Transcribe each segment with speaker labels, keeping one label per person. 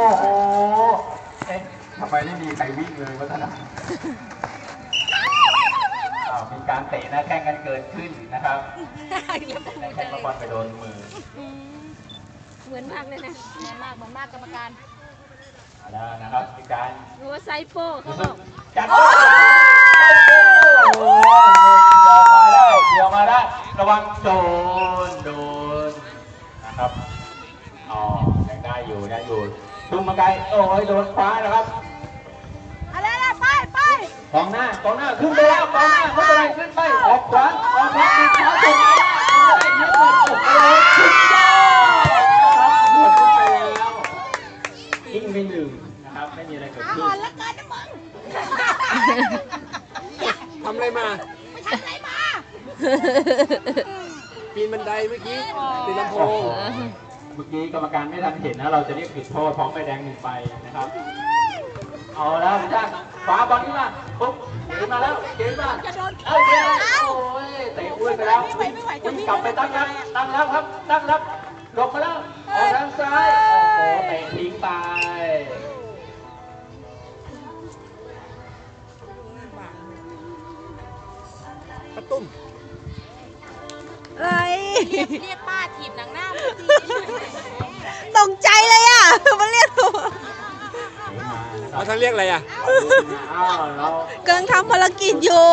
Speaker 1: โอ้โหเอ๊ะทำไมไม่มีใครวิ่งเลยวะท่านอะอ้าวมีการเตะหน้าแข้งกันเกิดขึ้นนะครับหน้าแข้งมาบอลไปโดนมือ
Speaker 2: เหมือนมากเลยนะ
Speaker 3: เหมือนมาก เหมือนมากกรรมการ
Speaker 1: เอาแล้วนะครับมีการ
Speaker 2: หัวไซโป้เขา
Speaker 1: รู้
Speaker 2: บ
Speaker 1: สึ
Speaker 2: อกก
Speaker 1: จัดโอ้โหเดี๋ยวมาได้เดี๋ยวมาได้ ระวังโดน โดน นะครับ อ๋อ ยังได้อยู่ ได้อยู่ ตุ้มมาไกลโอ้ยโดนฟ้านะครับ
Speaker 3: อะไรล่ะไปไป
Speaker 1: กองหน้ากองหน้าขึ้นไปแล้วกองหน้าไม่เป็นไรขึ้นไปออกขวาออกขวาติดขวาส่งมาได้เยอะหมดโอ้โหสุดยอดนะครับหมดขึ้นไปแล้วยิงไปหนึ่งนะครับไม่มีอะไรเกิดขึ้น
Speaker 3: อ่อนแล้วเกินนะมึง
Speaker 4: ทำอะไรมา
Speaker 3: ไปทำอะไรมา
Speaker 4: ปีนบันไดเมื่อกี้ติดลำโพ
Speaker 1: โอ้
Speaker 4: ง
Speaker 1: โหเมื่อกี้กรรมการไม่ทันเห็นนะ เราจะเรียกผิดโทษพร้อมใบแดงหนึ่งใบนะครับ เอาแล้วพี่จ้าฟ้าบอลขึ้นมาปุ๊บเกมมาแล้วเกมมาเอาเกมโอ้ยเตะอ้วนไปแล้ววิ่งกลับไปตั้งรับตั้งรับครับ ตั้งรับหลบมาแล้วออกทางซ้ายโอ้โหเตะทิ้งไป
Speaker 4: กระตุ้ม
Speaker 5: เอ้ย
Speaker 3: เรียกเรียกป้าถีบหนังหน้ามึงที
Speaker 5: ตกใจเลยอะ มันเรียกหนู
Speaker 4: เอาท่านเรียกอะไรอะ
Speaker 1: อ้าวเรา
Speaker 5: กำลังทำภารกิจอยู่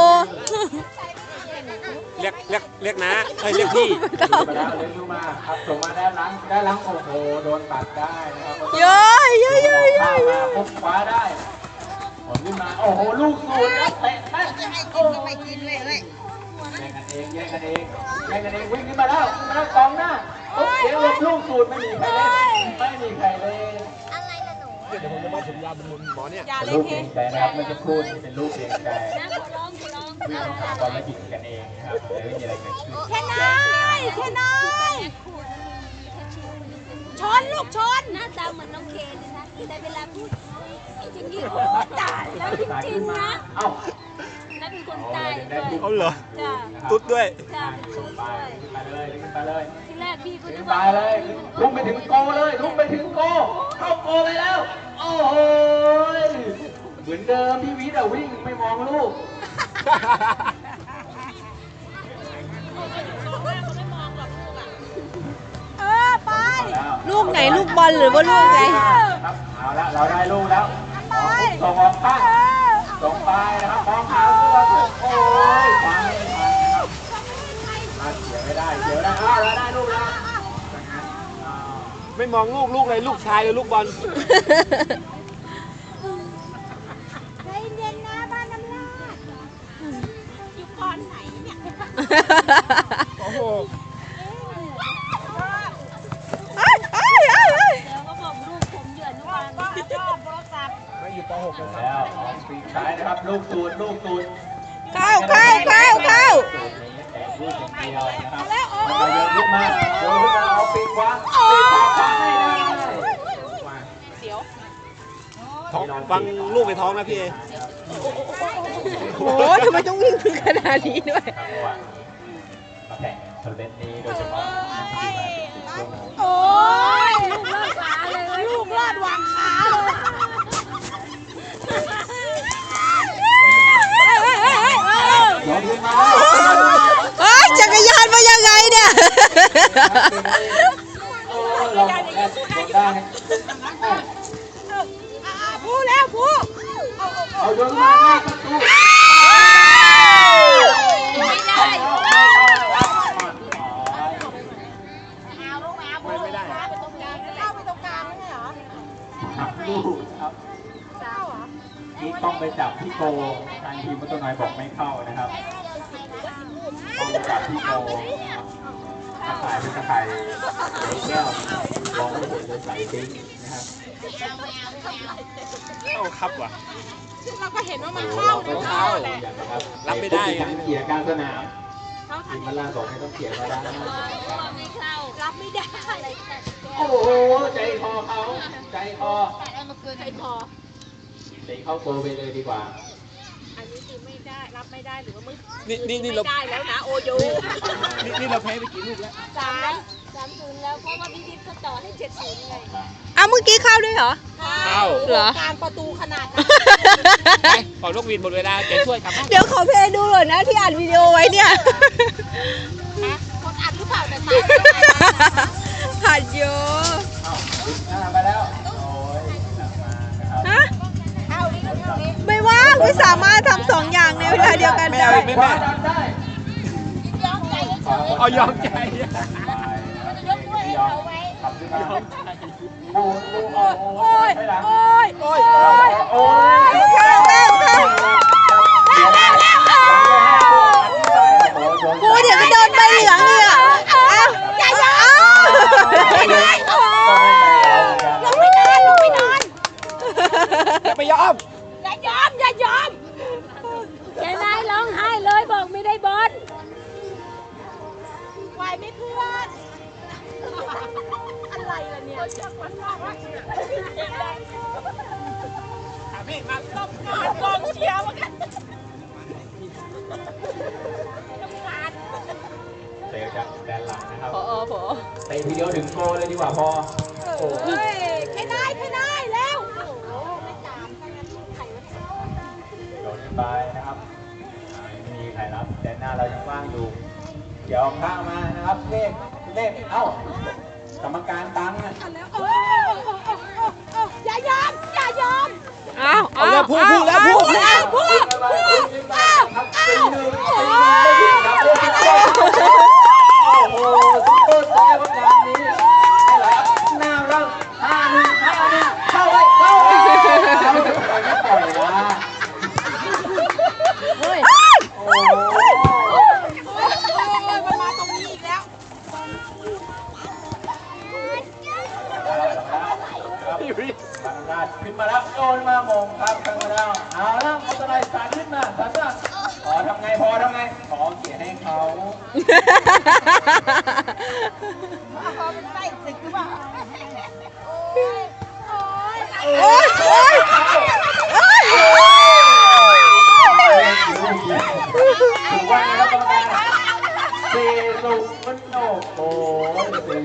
Speaker 4: เรียกเรียกเรียกนะเอ้ยเรียกพี่
Speaker 1: ไปแล้วเลี้ยงลูกมาครับส่งมาด้านหลังด้านหลังโอ้โหโดนตัดได้นะครับ
Speaker 5: เยอะเยอะเยอะเย
Speaker 1: ข้า
Speaker 5: อะ
Speaker 1: ม
Speaker 5: เย
Speaker 1: มา
Speaker 5: อะ
Speaker 1: ปุ๊บคว้าได้ผมขึ้นมา โอ้โห ลูกสูดนะเตะแม่โอ้ย
Speaker 3: ไม่กินเลยเฮ้ย
Speaker 1: แย่งกันเองแย่งกันเองแย่งกันเองวิ่งขึ้นมาแล้วมาแล้วกองหน้าโอ้เสียงลมลูกสูดไม่มีใครเล่นไม่มีใครเล่น
Speaker 3: อะไรล่ะหนู
Speaker 4: เดี๋ยวผมจะมาผมยาวเป็นมุมหมอเนี่ย
Speaker 1: ลูกเพียงใจนะครับเมื่อสักครู่นี้เป็นลูกเพียงใจ
Speaker 2: นะขอร้องขอร้อง
Speaker 1: วิ่งหาบอลแล้วยิงกันเองนะครับเลยไม่มีอะไรเกิดขึ้น
Speaker 3: แค่น้อยแค่น้อยชนลูกชน
Speaker 2: หน้าตาเหมือนน้องเคเลยนะแต่เวลาพูดจริงๆโอ้ตายแล้วจริงๆนะ
Speaker 1: เอ้า
Speaker 2: เป็นคนตายด้วย
Speaker 4: เอาเหรอ
Speaker 2: จ้า
Speaker 4: ตุ๊ดด้วย
Speaker 2: จ้า
Speaker 1: ส่งไปขึ้นไปเลยขึ้นไปเลย
Speaker 2: ที่แรกพี่ก็
Speaker 1: ขึ้
Speaker 2: นึ
Speaker 1: น
Speaker 2: ก
Speaker 1: ไป
Speaker 2: ว่า
Speaker 1: เลยทุ่มไปถึงโกเลยทุ่มไปถึงโก เข้าโกไปแล้ว โอ้โหเหมือนเดิมพี่วิทย์อะวิ่งไม่มองลูก
Speaker 3: เออไป
Speaker 5: ลูกไหนลูกบอลหรือว่าลูกไง
Speaker 1: ครับเอาละเราได้ลูกแล้วส่งออกข้าง ส่งไปนะครับมองหาลูกบอลโอ้ยไปนะครับมาเสียไม่ได้เสียไม่ได้อ้าวเราได้ลูกแล้วอ้าว
Speaker 4: ไม่มองลูกลูกเลยลูกชายหรือลูกบอล
Speaker 3: ใจเย็นนะบ้านน้ำลาดอยู่ก่อนไหนเนี่ย
Speaker 4: โอ้โห
Speaker 5: เอ้ยเอ้ยเอ้ยเอ้ย
Speaker 2: แล้วก็บอกลูกผมเหยื่อนุบาล
Speaker 3: ชอบโทรศัพท์
Speaker 4: ไม่อยู่ป .6 กันครับ
Speaker 1: แล้วออกปีกซ้ายนะครับ ลูกตูนลูกตูน
Speaker 5: เข้าเข้าเข้าเข้า
Speaker 1: ตูนนี้แต่ลูกอย่างเดียวนะครับมันจะเยอะขึ้นมาเยอะขึ้นมาเอาปีกขวาปีกขวาขวาไม่ได้
Speaker 4: ท้องฟังลูกในท้องนะพี่เอ
Speaker 5: โอ้โหทำไมต้องวิ่งถึงขนาดนี้ด้วย
Speaker 1: มาแข่งทัวร์นาเมนนี้โดยเฉพาะโอ้
Speaker 3: ย
Speaker 2: ลูกลาเลยเว้ย
Speaker 3: ลูกรอดวางขาเลย
Speaker 5: เฮ้ยจักรยานมายังไงเนี่ย
Speaker 1: เออเราแอบกดได้
Speaker 3: พูแล้วพู
Speaker 1: เอายกมาหน้ประตู
Speaker 2: ไม่ได้
Speaker 3: เอาลูกแมวพูไม่ได้ไปตรงกลางเข้าไปตรงกลางไม่ใช่เหรอ
Speaker 1: หักลูกครับนี่ต้องไปจับที่โกทางทีมมัตโนอยบอกไม่เข้า แก้วมองไม่เห็นเลยใส่ทิ้งนะครับ
Speaker 4: เข้าครับว่ะ
Speaker 3: เราก็เห็นว่ามัน
Speaker 1: โอ้
Speaker 3: เข้า
Speaker 1: เรา
Speaker 3: นะ
Speaker 1: ก็
Speaker 3: เข้า
Speaker 1: เข้า
Speaker 3: แหละ
Speaker 1: อย่างนะครับ
Speaker 4: รับไม่ได้
Speaker 1: เตะการเขี่ยกลารสนาม
Speaker 3: เขา
Speaker 1: ทีมมันล่าบอกให้ต้องเขี่ยก็ได้
Speaker 2: ว่าไม่เข้า
Speaker 3: รับไม่ได้
Speaker 1: โอ้โหใจคอเขาใจคอ
Speaker 2: ใครพอ
Speaker 1: เตะเข้าโกไปเลยดีกว่า
Speaker 3: อันนี้คือไม่ได้รับไม่ได้หรือว่ามึง
Speaker 4: นี่นี่นี่เรา
Speaker 3: ไม่ได้แล้วนะโอโย
Speaker 4: นี่นี่เราแพ้ไปกี่ลูกแล้ว
Speaker 3: สาม
Speaker 2: สามศูนย์แล้วเพราะว่าพี่ดิษเขาต่อให้เจ็ดศูนย์ไง
Speaker 5: เอาเมื่อกี้เข้าด้วยเหรอ
Speaker 3: เข้า
Speaker 4: อ้าว
Speaker 5: เหรอ
Speaker 3: การประตูขนาด
Speaker 4: ไปขอนกหวีดหมดเวลาแกช่วยกลับบ้าน
Speaker 5: เดี๋ยวขอเพลงดูหน่อยนะที่อัดวิดีโอไว้เนี่ย
Speaker 3: คนอัดหรือเปล่าแต่ตา
Speaker 5: ผัดเยอะ
Speaker 1: เอ้าหน้าไปแล้วโอ้ยกลับมานะครับ
Speaker 5: ฮะ
Speaker 3: เอาดิเอาดิ
Speaker 5: ไม่ว่างไม่สามารถทำสองอย่างในเวลาเดียวกันได้
Speaker 1: ขวาดันได้
Speaker 3: ยอมใจเฉย
Speaker 4: เอายอมใจ
Speaker 1: ไปนะครับ
Speaker 3: ยกถ้วยให้เขาไว้
Speaker 1: ขับขึ้นมา ไป
Speaker 5: นะ
Speaker 1: ครับ
Speaker 5: อ่า
Speaker 3: ไม่มี
Speaker 1: ใครรับแดนหน้าเรายังว่างอยู่ เดี๋ยวข้างมานะครับ เลขเลขเอ้ากรรมการตังค์อะ
Speaker 3: แล้วโอ้โอ้โอ้โอ้โอ้อย่ายอมอย่ายอม
Speaker 5: อ้าว
Speaker 4: เอาแล้วพูดพูดแล้วพูด
Speaker 3: พูดแล้วพูด
Speaker 1: ขึ้นมาขึ้นมาครับสี่หนึ่งสี่หนึ่งไม่ผิดครับโอ้โหซุปเปอร์เซฟครับ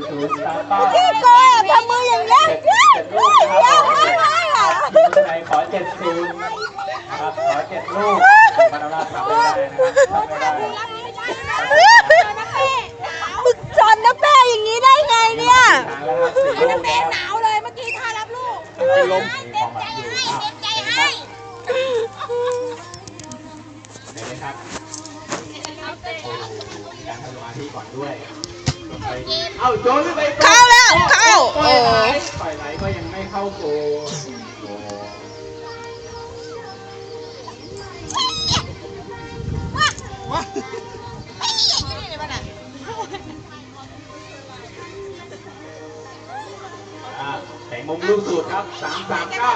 Speaker 1: สี่
Speaker 3: ศู
Speaker 1: นเป้า
Speaker 5: พี่โกยทำมืออย่างนี้
Speaker 1: เจ็ดเจ็ดลูกนะครับใครขอเจ็ดศูนย์ครับขอเจ็ดลูกมาดาราทำไม่ได้นะครับทำไม่ได้ เอ้าโยนขึ้นไป
Speaker 5: เข้าแล้ว เข้า
Speaker 1: ปล่อยไหล
Speaker 5: โอ้
Speaker 1: ปล่อยไหลก็ยังไม่เข้าโกโอ้อะแต่งมุมลูกสูตรครับสามสามเก้า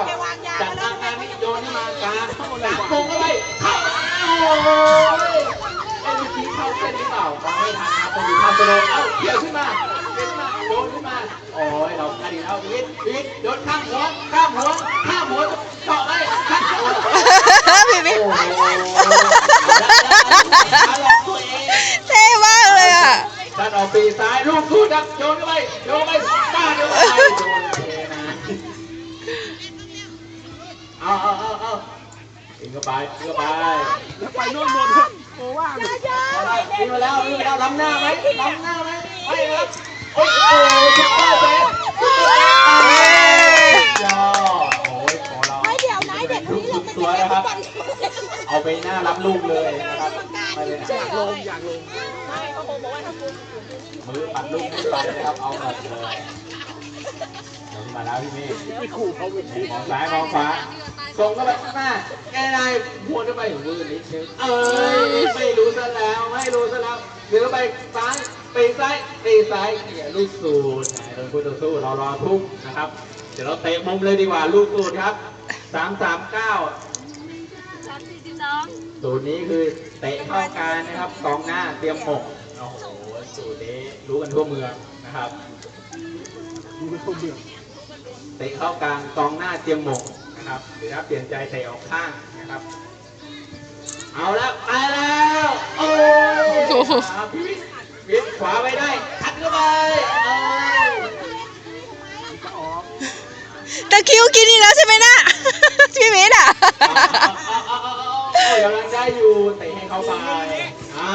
Speaker 1: จัดอาการนี้โยนขึ้นมากลางเข้าเลยมงเข้าไปเข้าโอ้ยไอ้ลูกนี้เข้าเส้นหรือเปล่าฟังไม่ทันครับไปอยู่ข้างสโลว์เอ้าเกี่ยวขึ้นมาเกี่ยวขึ้นมาโยนขึ้นมา โอ้ย เราอดีตเอาวิทวิทโยนข้ามหัวข้ามหัวข้ามหัวเจาะเลยข้ามหัว
Speaker 5: พี่พี่
Speaker 1: โอ้โหเอาละตัวเอง
Speaker 5: เท่มากเลยอะ
Speaker 1: ดันออกปีซ้ายลูกสู้ดักโยนเข้าไปโยนเข้าไปป้าโยนเข้าไปโยนเทนะเอาเอาเอาเอายิงเข้าไปยิงเข้าไป
Speaker 4: ไปโน่นหมดโอ้ว่า
Speaker 1: เอาละยิงมาแล้วยิงมาแล้วล้ำหน้าไหมล้ำหน้าไหมไปครับโอ้โหสุดยอดเลยสุดยอดยอดโอ้ยขอเรา
Speaker 3: ไม่เดี๋ยวนะเด็กคนนี้เรา
Speaker 1: สุ
Speaker 3: เป็
Speaker 1: ด
Speaker 3: น
Speaker 1: สวยนะครับ
Speaker 3: บอล
Speaker 1: เอาไปหน้ารับลูกเลยนะครับไม่เลยนะ
Speaker 4: อยากลงอยากลง
Speaker 3: ไม่เขาคงบอกว่าถ้าคุณ
Speaker 1: มือปัดลูกไม่ไปนะครับ เอาหมดเลยเดี๋ยวมาแล้วพี่เมฆ
Speaker 4: ไปขู่เขาไปขู่
Speaker 1: มองซ้ายมองขวาส่งเข้าไปข้างหน้าแกนายหัวเข้าไปถึงมือนิดนึงเอ้ยไม่รู้ซะแล้วไม่รู้ซะแล้วเดี๋ยวไปซ้ายไปซ้ายไปซ้ายเขี่ยลูกสูตรโดนคู่ต่อสู้รอรอทุ่มนะครับ เดี๋ยวเราเตะมุมเลยดีกว่าลูกสูตรครับสามสามเก้า
Speaker 2: สามสี่สิบสอง
Speaker 1: สูตรนี้คือเตะเข้ากลารนะครับกองหน้าเตรียมหมกโอ้โหสูตรนี้รู้กันทั่วเมืองนะครับ
Speaker 4: ดูเป็นคนเบื่อ
Speaker 1: เตะเข้ากลางกองหน้าเตรียมหมกนะครับหรือถ้าเปลี่ยนใจเตะออกข้างนะครับ เอาแล้วไปแล้วโอ้ยครับพี่วิทย์วิทย์ขวาไปได้ทัดเข้าไปเอ้ย
Speaker 5: ตะคริวกินอีกแล้วใช่ไหมน่ะพี่มิตรอะ
Speaker 1: กำลังได้อยู่เตะให้เขาไปอ่า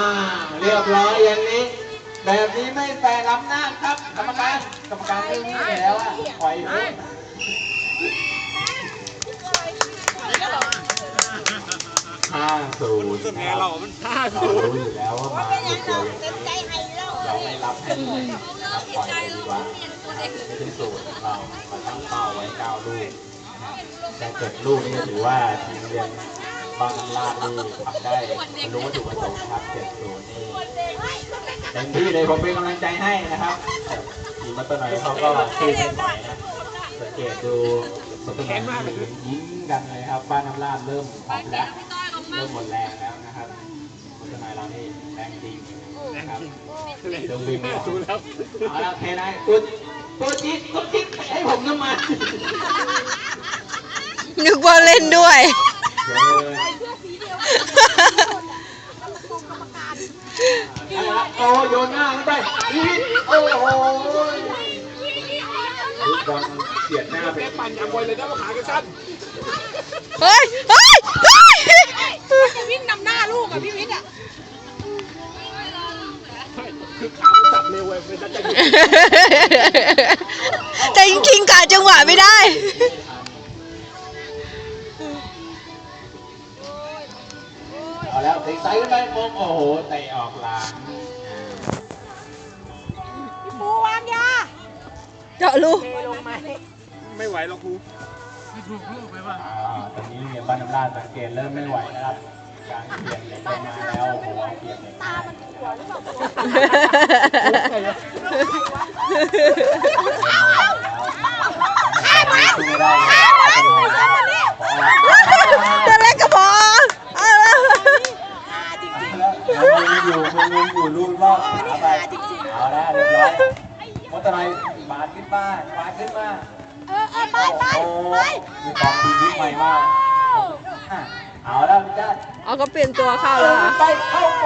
Speaker 1: เรียบร้อยอย่างนี้ แบบนี้ไม่แฟร์ล้ำหน้าครับกรรมการกรรมการเรื่องนี้แล้วอะปล่อยเลยห้าศูนย์
Speaker 4: สุดแง่เรามันท่า
Speaker 1: เรา
Speaker 4: สู
Speaker 1: รู้อยู่แล้วว่ามาเกี่ยวอย่าง
Speaker 2: นี้เรา
Speaker 1: ไม่รับให้หน่อยนะครับปล่อยเลยดีกว่าไม่ใช่สูตรของเราเราตั้งเป้าไว้เก้าลูกแต่เกิดลูกนี่ถือว่าทีมเรียน บางน้ำลาดนี่ทำได้รู้วัตถุประสงค์นะครับเจ็ดศูนย์นี่เต็มที่เลยผมเป็นกำลังใจให้นะครับแต่ทีมมัตเตอร์หน่อยเขาก็สู้ไม่ไหวนะสังเกตดูมัตเตอร์หน่อยนี่ยิ้มกันเลยครับบ้านน้ำลาดเริ่มหอบแล้วเริ่มหมดแรงแล้วนะครับมัตเตอร์หน่อยเรานี่แรงจริงนะครับ
Speaker 4: เลยห้าศูนย์แล้ว
Speaker 1: เอาละเทนายตัวตัวจิ๊กตัวจิ๊กให้ผมน้ำมัน
Speaker 5: นึกว่าเล่นด้วย
Speaker 1: เดี๋ยวเลยเอาละโอ้โยนหน้าเข้าไปโอ้โหบอลเสียดหน้าไป
Speaker 4: แม่ปั่นอย่างไวเลยนะว่าขากันสั้น
Speaker 5: เฮ้ย เฮ้ย เฮ้ย
Speaker 3: จะวิ่งนำหน้าลูกอะพี่วิทย์อะ
Speaker 4: ใช่คือขาจับเร็วเว้ยเป็นนักจะ
Speaker 5: แต่จริงๆกะจังหวะไม่ได้
Speaker 1: เอาแล้วเตะไปมงโอ้โหเตะออกหลัง
Speaker 3: พี่ปูวางยา
Speaker 5: เจาะลูก
Speaker 4: ไม่ไหวหรอกครู
Speaker 1: อ่าตอนนี้เนี่ยบ้านน้ำลาดสังเกตเริ่มไม่ไหวนะครับ การเปลี่ยนเหล็กมาแล้วโอ้โหเอาเปลี่ยนเหล็กมาม่ได้เลยเอาไปเลย
Speaker 5: ตัวเล็กก็พอเอาละ
Speaker 1: มันยังอยู่มันยังอยู่ลูกรอบขาไปเอาละเรียบร้อยมอเตอร์ไซค์บาดขึ้นมาบาดขึ้นมา
Speaker 3: เออเออไปไป
Speaker 1: โอ้
Speaker 3: ไป
Speaker 1: มีกองดีนิดใหม่มากอะเอาละพี่จ้า
Speaker 5: เอา ก็เปลี่ยนตัวเข้าแล้วค่ะ
Speaker 1: ไปเข้าโก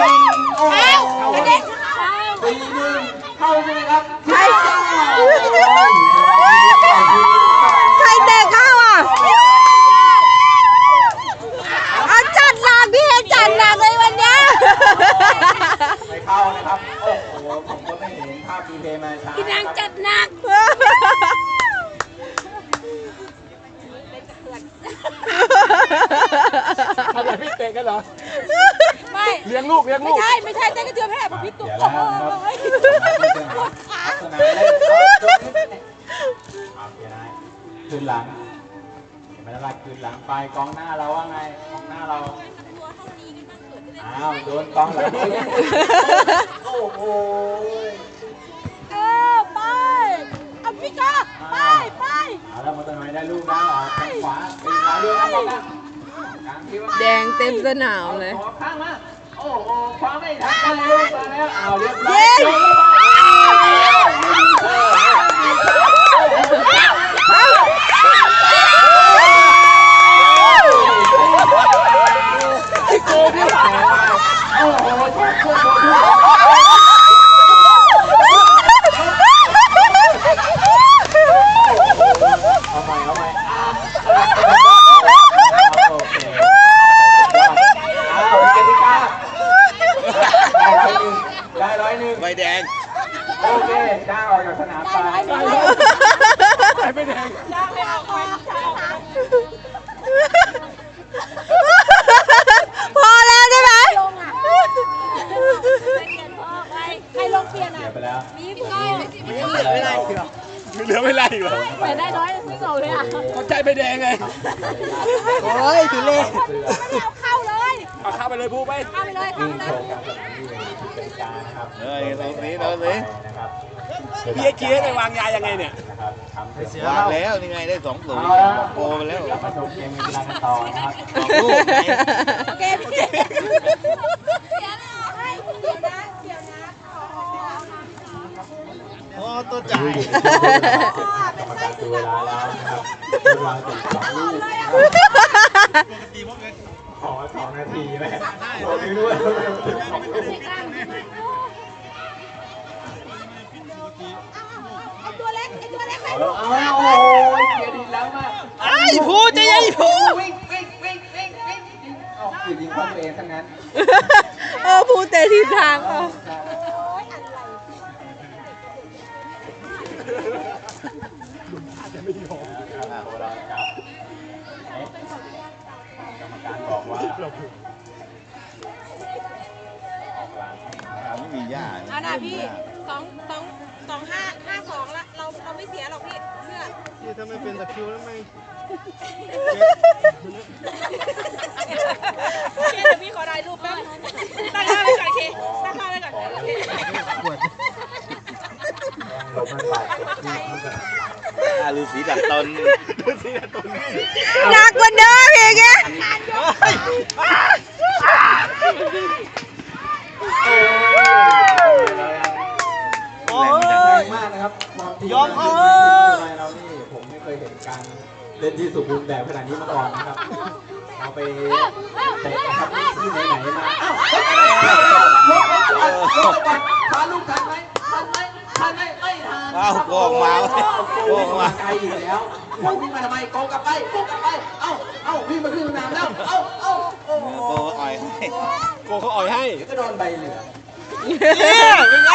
Speaker 1: ยิงโอ้โห
Speaker 3: กระเด็น
Speaker 1: สี่หนึ่งเข้าใช่ไหมครับ
Speaker 5: ใครใครเตะเข้าอะเอาจัดหนักพี่เอจัดหนักเลยวันเนี้ย
Speaker 1: ไม่เข้านะครับ โอ้โห ผมก็ไม่เห็นภาพดีเพย์มาช้า
Speaker 3: พี่นางจัดหนัก
Speaker 4: ทำอะไรพี่เตะกันเหรอ
Speaker 3: ไม่
Speaker 4: เลี้ยงลูกเลี้ยง
Speaker 3: ไม่
Speaker 4: ลูก
Speaker 3: ใช่ไม่ใช่เต้นกระเทือนแผ่ผมพี่ตุ๊ก
Speaker 1: เดี๋ยว
Speaker 3: โอ้
Speaker 1: แล้วนะครับ
Speaker 3: ย
Speaker 1: ลักษณะเล่นเอาเกียร์นายคืนหลังเห็นไหมล่ะคืนหลังไปกองหน้าเราว่าไงกองหน้าเราอ้าวโดนกองหลังโอ้โห
Speaker 3: เออไปเอาพี่กาไปไป
Speaker 1: เอาแล้วมอเตอร์ไซค์ได้ลูกแล้วออกทางขวาปีนขวาเรือครับกองหน้ากลางที่ว่า
Speaker 5: แดงเต็มสนามเลย
Speaker 1: ข้างมาโอ้โหคว้าไม่ทันได้ลูกมาแล้วเอาเรียบร้อย
Speaker 5: เย้
Speaker 1: โอ้
Speaker 4: โห
Speaker 1: แท็กเพื่อนโดนเอาใหม่เอาใหม่อะโอเคเอากติกาได้ร้อยหนึ่งได้ร้อยหนึ่ง
Speaker 4: ใบแดง
Speaker 1: โอเคจ้างออกจากสนามไป
Speaker 4: ใบไม่แดง
Speaker 5: พอแล้วได้ไหม
Speaker 3: ลงอะใครลงเปลี่ยน
Speaker 1: เสี
Speaker 3: อะ
Speaker 1: ยไปแล้ว
Speaker 3: นี่พี่ก้อย
Speaker 1: ไม่เป็นไรหรอก
Speaker 4: เหลือไม่ไล่อีก เหรอ
Speaker 3: เปลี่ยนได้น้อยไม่ส่งเลยอะ
Speaker 4: เขาใจใบแดงไง
Speaker 5: โอ้ยทุเรศ
Speaker 3: ไม่เอาเข้าเลย
Speaker 4: เอาเข้าไปเลยพูไป
Speaker 3: เข้าไปเลยเข้า
Speaker 1: วิ่ง
Speaker 3: ไป
Speaker 1: โช
Speaker 3: เลย
Speaker 1: ว์การสนามที่ผิดกติกานะครับ
Speaker 6: เฮ้ยเราหนีเราหนี
Speaker 1: นะครับ
Speaker 4: พี่ไอ้เจี๊ยบไปวางยายังไงเนี่ย
Speaker 1: นะครับทำเสร็จ
Speaker 6: วางแล้วนี่ไงได้สองศูนย์
Speaker 1: เอาละ
Speaker 6: โกไปแล้ว
Speaker 1: มาชมเกมกีฬากันต่อนะครับ
Speaker 6: สองลูกไง
Speaker 3: เกมเกมเดี๋ยวนะเดี๋ยวนะขอ
Speaker 6: โอ้ ตัวจ่าย
Speaker 1: กรรมการดูเวลาแล้วนะครับเวลาติดสองลูกขอสองนาทีไหมขอดูด้วยไอ
Speaker 3: ตัวเล็กไป
Speaker 1: เอาแล้วเอาแล้วโอ้ยเกียร์ดีแล้วมาก
Speaker 5: ไอ้พูดจะยังพูด
Speaker 1: วิ่งวิ่งวิ่งวิ่งวิ่งอาอยู่ยิงเข้าตัวเองทั้งนั้น
Speaker 5: เออพูดแต่ทีทางเอา
Speaker 1: บอกว่าออกหลังนะครับ
Speaker 6: ไม่มีหญ้า
Speaker 3: เอานะพี่สองสองสองห้าห้าสองละเราเราไม่เสียหรอกพี่เชื่อ
Speaker 6: นี่ถ้าไม่เป็นตะคริวแล้วไม่
Speaker 3: โอเคเดี๋ยวพี่ขอถ่ายรูปแป๊บตั้งค่าไว้ก่อนโอเคตั้งค่าไว้ก่อนโอเค
Speaker 1: ลมมัน บาดเจ็บที่ที่แบบ
Speaker 6: อาฤาษีดัดตน
Speaker 5: หนักกว่าเดิมอีกอะ
Speaker 1: โอ้ยเรายังแรงมากนะครับยอมเออเรานี่ผมไม่เคยเห็นการเล่นที่สมบูรณ์แบบขนาดนี้มาก่อนนะครับเอาไปเตะนะครับที่ไหนๆมาอ้าวลงไปก่อนลงไปก่อนพาลูกทันไหมทันไหม ทันไหมไม่ทัน
Speaker 6: อ้าวโกงมาเว้ยโกงมา
Speaker 1: ไกลอีกแล้วแล้ววิ่งมาทำไมโกงกลับไปโกงกลับไป เอ้าเอ้าวิ่งมาขึ้นสนามแล้ว เอ้าเอ้าโอ้โห
Speaker 6: โกงอ่อยให้
Speaker 4: โกเขาอ่อยให้
Speaker 1: เดี๋ยวก็โดนใบเหลือง
Speaker 4: เนี่ยเป็นไง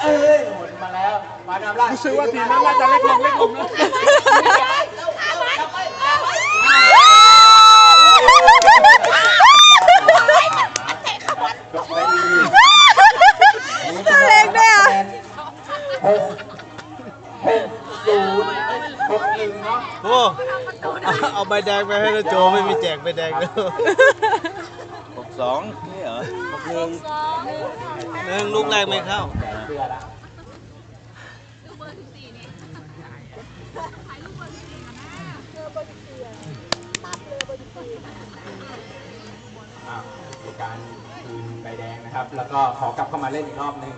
Speaker 1: เอ้ยหมดมาแล้ว มาดามล่า
Speaker 4: รู้สึกว่าทีมนั้นน่าจะเล็กลงเล็กลงนะ
Speaker 1: กลับไปกลับไปยกไปดี
Speaker 5: ตัวเล็กด้วยอะ
Speaker 1: หกหกศูนย์หกห นึ่งเนาะ
Speaker 7: โอ้เอาใบแดงไปให้แล้วโจไม่มีแจกใบแดงแล้ว
Speaker 6: หกสองนี่เหรอ
Speaker 7: หนึ่งลูกแรกไม่เข้า
Speaker 1: แต่เสื้อละอะการคืนใบแดงนะครับ แล้วก็ขอกลับเข้ามาเล่นอีกรอบหนึง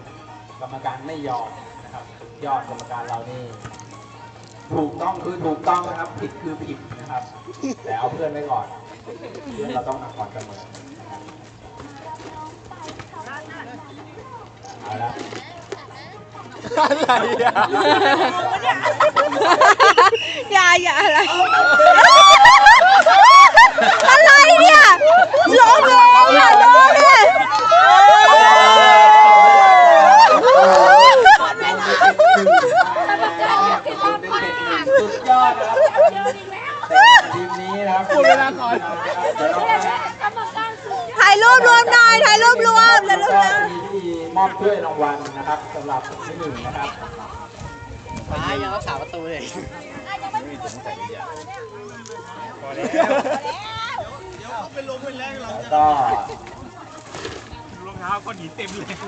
Speaker 1: กรรมการไม่ยอมนะครับสุดยอดกรรมการเรานี่ ถูกต้องคือถูกต้องนะครับ ผิดคือผิดนะครับ แต่เอาเพื่อนไว้ก่อน เพื่อนเราต้องนำก่อนเสมอนะครับเอาละ
Speaker 4: อะไรอะ
Speaker 5: อย่าอย่าอะไร อะไรเนี่ยร้องเลยอย่าร้องเลย
Speaker 1: สุดยอดนะครับแต่ทีมนี้นะครับ
Speaker 4: พูดเวลาก่อน
Speaker 1: เดี๋ยวเราจะ
Speaker 5: ถ่ายรูปรวมหน่อยถ่ายรูปรวมถ่ายรูปรวม
Speaker 1: มีที่มอบ ถ้วยรางวัลนะครับสำหรับที่หนึ่งนะครับ
Speaker 7: ยังรักษาประตูเลย
Speaker 6: ไม่มีถุงใส่ขยะ
Speaker 1: แล้วก็
Speaker 4: รองเท้าก็หนีเต็มเลย
Speaker 3: เ